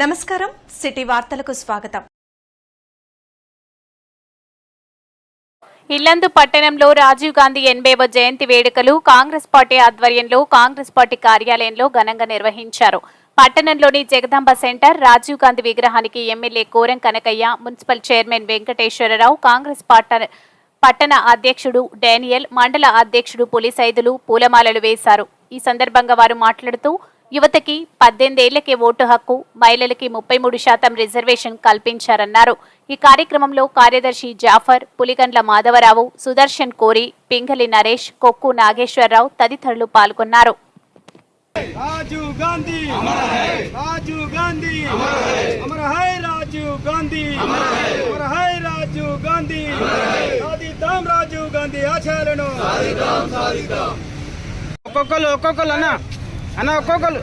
నమస్కారం సిటీ వార్తలకు స్వాగతం. ఇల్లందు పట్టణంలో రాజీవ్ గాంధీ ఎనభైవ జయంతి వేడుకలు కాంగ్రెస్ పార్టీ ఆధ్వర్యంలో కాంగ్రెస్ పార్టీ కార్యాలయంలో ఘనంగా నిర్వహించారు. పట్టణంలోని జగదాంబ సెంటర్ రాజీవ్ గాంధీ విగ్రహానికి MLA Koram Kanakayya municipal chairman Venkateswara Rao Congress పట్టణ పట్టణ అధ్యక్షుడు డానియల్ మండల అధ్యక్షుడు పులిసైదులు పూలమాలలు వేశారు. ఈ సందర్భంగా వారు మాట్లాడుతూ యువతకి పద్దెనిమిదేళ్ళకే ఓటు హక్కు మహిళలకి ముప్పై మూడు శాతం రిజర్వేషన్ కల్పించారన్నారు. ఈ కార్యక్రమంలో కార్యదర్శి జాఫర్ పులిగండ్ల మాధవరావు సుదర్శన్ కోరి పింగలి నరేష్ కొక్కు నాగేశ్వరరావు తదితరులు పాల్గొన్నారు. రాజీవ్ గాంధీ! రాజీవ్ గాంధీ! అమర హై రాజీవ్ గాంధీ! అమర హై రాజీవ్ గాంధీ! సాధిద్దాం రాజీవ్ గాంధీ ఆశయాలను ఒక్కొక్కరు ఒక్కొక్కరు అన్న. అన్న ఒక్కొక్కరు.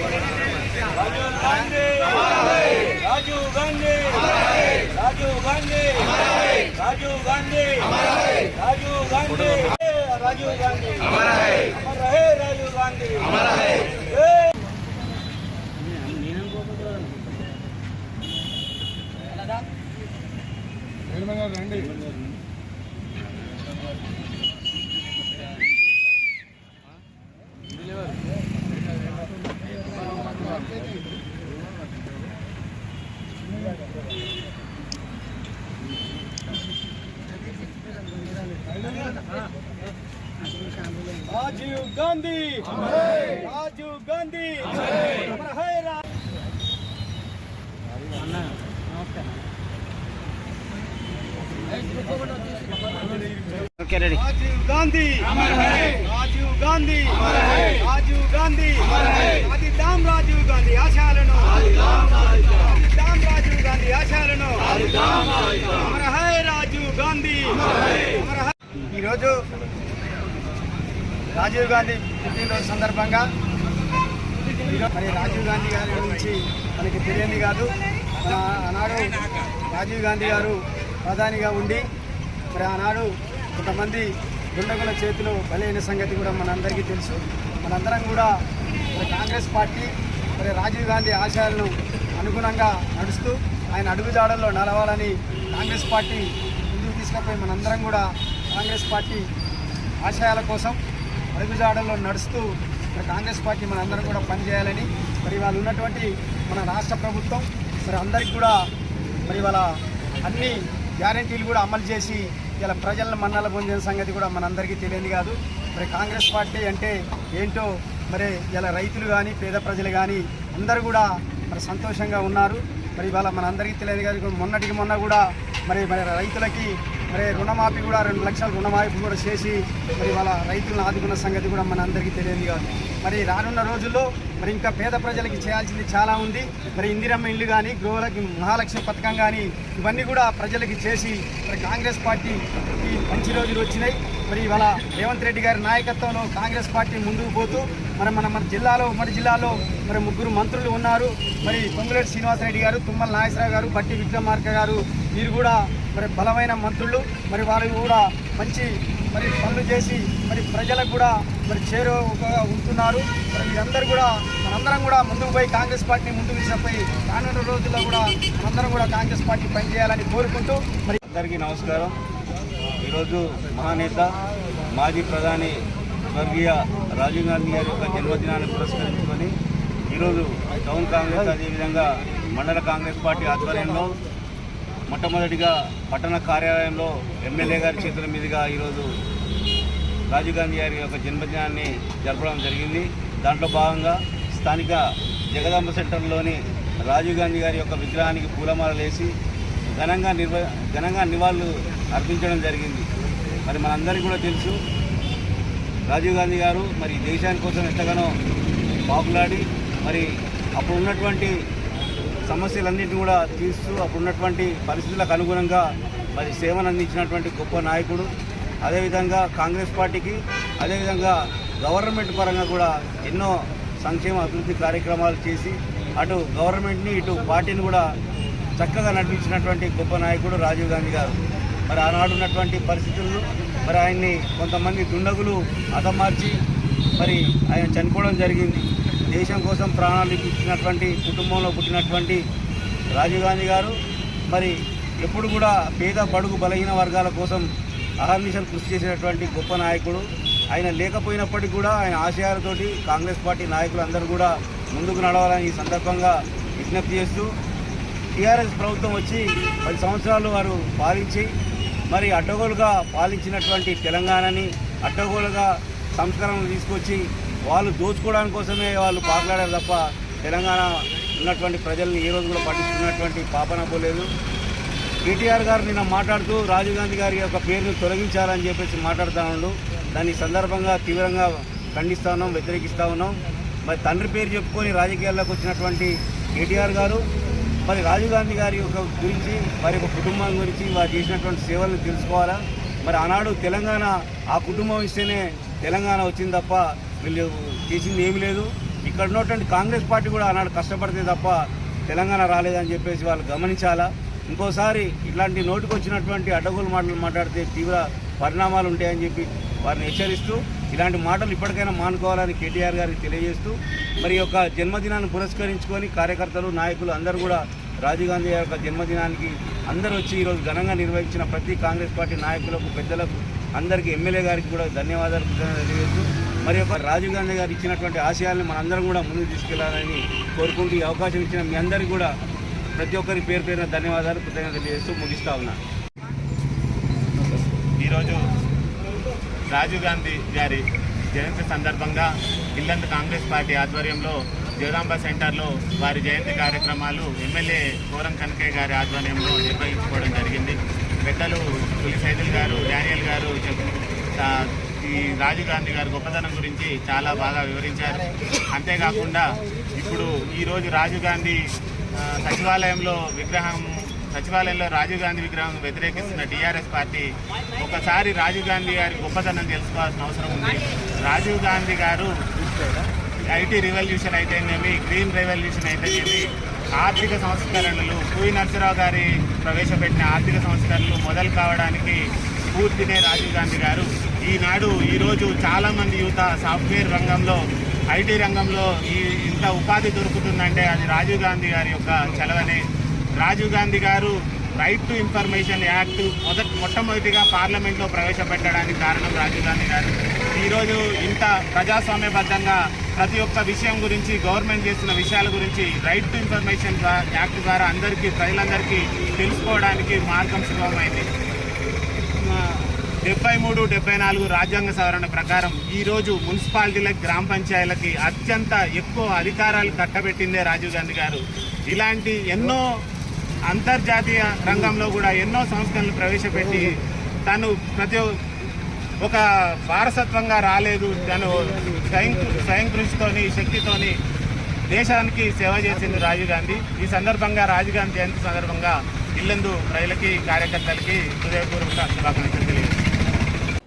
రాజీవ్ గాంధీ. రాజీవ్ గాంధీ. రాజీవ్ గాంధీ. రాజీవ్ గాంధీ. రాజీవ్ గాంధీ. అమర హే రాజీవ్ గాంధీ జై రాజీవ్ గాంధీ రాజీవ్ గాంధీ రాజీవ్ గాంధీ రాజీవ్ గాంధీ రాజీవ్ గాంధీ సాధిద్దాం రాజీవ్ గాంధీ ఆశయాలను సాధిద్దాం రాజీవ్ గాంధీ ఆశయాలను అమర హై రాజీవ్ గాంధీ అమర హై ఈరోజు రాజీవ్ గాంధీ పుట్టినరోజు సందర్భంగా మరి రాజీవ్ గాంధీ గారి గురించి మనకి తెలియంది కాదు. మన ఆనాడు రాజీవ్ గాంధీ గారు ప్రధానిగా ఉండి మరి ఆనాడు కొంతమంది దుండగుల చేతిలో బలైన సంగతి కూడా మనందరికీ తెలుసు. మనందరం కూడా మరి కాంగ్రెస్ పార్టీ మరి రాజీవ్ గాంధీ ఆశయాలను అనుగుణంగా నడుస్తూ ఆయన అడుగుజాడల్లో నడవాలని కాంగ్రెస్ పార్టీ ముందుకు తీసుకుపోయి మనందరం కూడా కాంగ్రెస్ పార్టీ ఆశయాల కోసం అడుగుజాడల్లో నడుస్తూ మరి కాంగ్రెస్ పార్టీ మనందరం కూడా పనిచేయాలని మరి వాళ్ళు ఉన్నటువంటి మన రాష్ట్ర ప్రభుత్వం మరి అందరికి కూడా మరి వాళ్ళ అన్ని గ్యారంటీలు కూడా అమలు చేసి ఇలా ప్రజలను మన్నల పొందిన సంగతి కూడా మనందరికీ తెలియదు కాదు. మరి కాంగ్రెస్ పార్టీ అంటే ఏంటో మరి ఇలా రైతులు కానీ పేద ప్రజలు కానీ అందరూ కూడా మరి సంతోషంగా ఉన్నారు. మరి ఇవాళ మనందరికీ తెలియదు కాదు. మొన్నటికి మొన్న కూడా మరి మరి రైతులకి మరి రుణమాఫీ కూడా రెండు లక్షల రుణమాఫీ కూడా చేసి మరి వాళ్ళ రైతులను ఆదుకున్న సంగతి కూడా మన అందరికీ తెలియదు కాదు మరి రానున్న రోజుల్లో మరి ఇంకా పేద ప్రజలకి చేయాల్సింది చాలా ఉంది. మరి ఇందిరమ్మ ఇల్లు కానీ గృహలకి మహాలక్ష్మి పథకం కానీ ఇవన్నీ కూడా ప్రజలకి చేసి మరి కాంగ్రెస్ పార్టీకి మంచి రోజులు వచ్చినాయి. మరి ఇవాళ రేవంత్ రెడ్డి గారి నాయకత్వంలో కాంగ్రెస్ పార్టీ ముందుకు పోతూ మరి మన మన జిల్లాలో ఉమ్మడి జిల్లాలో మరి ముగ్గురు మంత్రులు ఉన్నారు. మరి పొంగులేటి శ్రీనివాసరెడ్డి గారు తుమ్మల నాగేశ్వరరావు గారు బట్టి విక్రమార్క గారు వీరు కూడా మరి బలమైన మంత్రులు మరి వాళ్ళు కూడా మంచి మరి పనులు చేసి మరి ప్రజలకు కూడా మరి చేరువగా ఉంటున్నారు. మరి మీరందరూ కూడా మనందరం కూడా ముందుకు పోయి కాంగ్రెస్ పార్టీని ముందుకు తీసుకుపోయి రానున్న రోజుల్లో కూడా మనందరం కూడా కాంగ్రెస్ పార్టీ పనిచేయాలని కోరుకుంటూ మరి అందరికీ నమస్కారం. ఈరోజు మహానేత మాజీ ప్రధాని స్వర్గీయ రాజీవ్ గాంధీ గారి యొక్క జన్మదినాన్ని పురస్కరించుకొని ఈరోజు టౌన్ కాంగ్రెస్ అదేవిధంగా మండల కాంగ్రెస్ పార్టీ ఆధ్వర్యంలో మొట్టమొదటిగా పట్టణ కార్యాలయంలో ఎమ్మెల్యే గారి చేతుల మీదుగా ఈరోజు రాజీవ్ గాంధీ గారి యొక్క జన్మదినాన్ని జరపడం జరిగింది. దాంట్లో భాగంగా స్థానిక జగదాంబ సెంటర్లోని రాజీవ్ గాంధీ గారి యొక్క విగ్రహానికి పూలమాలలు వేసి ఘనంగా నిర్వ ఘనంగా నివాళులు అర్పించడం జరిగింది. మరి మనందరికీ కూడా తెలుసు రాజీవ్ గాంధీ గారు మరి దేశాని కోసం ఎంతగానో పాపులాడి మరి అప్పుడు ఉన్నటువంటి సమస్యలన్నింటినీ కూడా తీస్తూ అప్పుడు ఉన్నటువంటి పరిస్థితులకు అనుగుణంగా మరి సేవను అందించినటువంటి గొప్ప నాయకుడు. అదేవిధంగా కాంగ్రెస్ పార్టీకి అదేవిధంగా గవర్నమెంట్ పరంగా కూడా ఎన్నో సంక్షేమ అభివృద్ధి కార్యక్రమాలు చేసి అటు గవర్నమెంట్ని ఇటు పార్టీని కూడా చక్కగా నడిపించినటువంటి గొప్ప నాయకుడు రాజీవ్ గాంధీ గారు. మరి ఆనాడు ఉన్నటువంటి పరిస్థితులను మరి ఆయన్ని కొంతమంది దుండగులు హతమార్చి మరి ఆయన చనిపోవడం జరిగింది. దేశం కోసం ప్రాణాలు ఇచ్చినటువంటి కుటుంబంలో పుట్టినటువంటి రాజీవ్ గాంధీ గారు మరి ఎప్పుడు కూడా పేద బడుగు బలహీన వర్గాల కోసం అహర్నిశలు కృషి చేసినటువంటి గొప్ప నాయకుడు. ఆయన లేకపోయినప్పటికీ కూడా ఆయన ఆశయాలతోటి కాంగ్రెస్ పార్టీ నాయకులు అందరూ కూడా ముందుకు నడవాలని ఈ సందర్భంగా విజ్ఞప్తి చేస్తూ టీఆర్ఎస్ ప్రభుత్వం వచ్చి పది సంవత్సరాలు వారు పాలించి మరి అడ్డగోలుగా పాలించినటువంటి తెలంగాణని అడ్డగోలుగా సంస్కరణలు తీసుకొచ్చి వాళ్ళు దోచుకోవడానికి కోసమే వాళ్ళు పాకులాడారు తప్ప తెలంగాణ ఉన్నటువంటి ప్రజల్ని ఈరోజు రోజు కూడా పట్టించుకున్నటువంటి పాపన పోలేదు కేటీఆర్ గారు నిన్న మాట్లాడుతూ రాజీవ్ గాంధీ గారి యొక్క పేరును తొలగించాలని చెప్పేసి మాట్లాడుతూ ఉండు. దాని సందర్భంగా తీవ్రంగా ఖండిస్తా ఉన్నాం వ్యతిరేకిస్తూ ఉన్నాం. మరి తండ్రి పేరు చెప్పుకొని రాజకీయాల్లోకి వచ్చినటువంటి కేటీఆర్ గారు మరి రాజీవ్ గాంధీ గారి యొక్క గురించి వారి యొక్క కుటుంబం గురించి వారు చేసినటువంటి సేవలను తెలుసుకోవాలా? మరి ఆనాడు తెలంగాణ ఆ కుటుంబం ఇస్తేనే తెలంగాణ వచ్చింది తప్ప వీళ్ళు చేసింది ఏమీ లేదు. ఇక్కడ ఉన్నటువంటి కాంగ్రెస్ పార్టీ కూడా ఆనాడు కష్టపడితే తప్ప తెలంగాణ రాలేదని చెప్పేసి వాళ్ళు గమనించాలా? ఇంకోసారి ఇట్లాంటి నోటికి వచ్చినటువంటి అడ్డగోలు మాటలు మాట్లాడితే తీవ్ర పరిణామాలు ఉంటాయని చెప్పి వారిని హెచ్చరిస్తూ ఇలాంటి మాటలు ఇప్పటికైనా మానుకోవాలని కేటీఆర్ గారికి తెలియజేస్తూ మరి యొక్క జన్మదినాన్ని పురస్కరించుకొని కార్యకర్తలు నాయకులు అందరూ కూడా రాజీవ్ గాంధీ గారి యొక్క జన్మదినానికి అందరూ వచ్చి ఈరోజు ఘనంగా నిర్వహించిన ప్రతి కాంగ్రెస్ పార్టీ నాయకులకు పెద్దలకు అందరికీ ఎమ్మెల్యే గారికి కూడా ధన్యవాదాలు. తెలియజేస్తూ మరి రాజీవ్ గాంధీ గారు ఇచ్చినటువంటి ఆశయాల్ని మనందరం కూడా ముందుకు తీసుకెళ్ళాలని కోరుకుంటూ ఈ అవకాశం ఇచ్చిన మీ అందరికీ కూడా ప్రతి ఒక్కరి పేరు పేరున ధన్యవాదాలు కృతజ్ఞతలు తెలియజేస్తూ ముగిస్తా ఉన్నా. ఈరోజు రాజీవ్ గాంధీ గారి జయంతి సందర్భంగా ఇల్లందు కాంగ్రెస్ పార్టీ ఆధ్వర్యంలో జగదాంబ సెంటర్లో వారి జయంతి కార్యక్రమాలు ఎమ్మెల్యే కోరం కనకయ్య గారి ఆధ్వర్యంలో నిర్వహించుకోవడం జరిగింది. పెద్దలు పులి సైదుల్ గారు డానియల్ గారు చెప్పిన ఈ రాజీవ్ గాంధీ గారి గొప్పతనం గురించి చాలా బాగా వివరించారు. అంతేకాకుండా ఇప్పుడు ఈరోజు రాజీవ్ గాంధీ సచివాలయంలో విగ్రహం సచివాలయంలో రాజీవ్ గాంధీ విగ్రహం వ్యతిరేకిస్తున్న టీఆర్ఎస్ పార్టీ ఒకసారి రాజీవ్ గాంధీ గారి గొప్పతనం తెలుసుకోవాల్సిన అవసరం ఉంది. రాజీవ్ గాంధీ గారు ఐటీ రివల్యూషన్ అయితేనేమి గ్రీన్ రెవల్యూషన్ అయితేనేమి ఆర్థిక సంస్కరణలు పూయి నరసరావు గారి ప్రవేశపెట్టిన ఆర్థిక సంస్కరణలు మొదలు కావడానికి పూర్తినే రాజీవ్ గాంధీ గారు ఈనాడు ఈరోజు చాలామంది యువత సాఫ్ట్వేర్ రంగంలో ఐటీ రంగంలో ఈ ఇంత ఉపాధి దొరుకుతుందంటే అది రాజీవ్ గాంధీ గారి యొక్క చలవనే. రాజీవ్ గాంధీ గారు రైట్ టు ఇన్ఫర్మేషన్ యాక్ట్ మొదటి మొట్టమొదటిగా పార్లమెంట్లో ప్రవేశపెట్టడానికి కారణం రాజీవ్ గాంధీ గారు. ఈరోజు ఇంత ప్రజాస్వామ్యబద్ధంగా ప్రతి ఒక్క విషయం గురించి గవర్నమెంట్ చేస్తున్న విషయాల గురించి రైట్ టు ఇన్ఫర్మేషన్ యాక్ట్ ద్వారా అందరికీ ప్రజలందరికీ తెలుసుకోవడానికి మార్గం సులభమైంది డెబ్బై మూడు డెబ్బై నాలుగు రాజ్యాంగ సవరణ ప్రకారం ఈరోజు మున్సిపాలిటీలకు గ్రామ పంచాయతీలకి అత్యంత ఎక్కువ అధికారాలు కట్టబెట్టిందే రాజీవ్ గాంధీ గారు. ఇలాంటి ఎన్నో అంతర్జాతీయ రంగంలో కూడా ఎన్నో సంస్థలను ప్రవేశపెట్టి తను ప్రతి ఒక వారసత్వంగా రాలేదు. తను స్వయం స్వయం కృషితోని శక్తితోని దేశానికి సేవ చేసింది రాజీవ్ గాంధీ. ఈ సందర్భంగా రాజీవ్ గాంధీ జయంతి సందర్భంగా ఇల్లందు ప్రజలకి కార్యకర్తలకి హృదయపూర్వక శుభాకాంక్షలు తెలియదు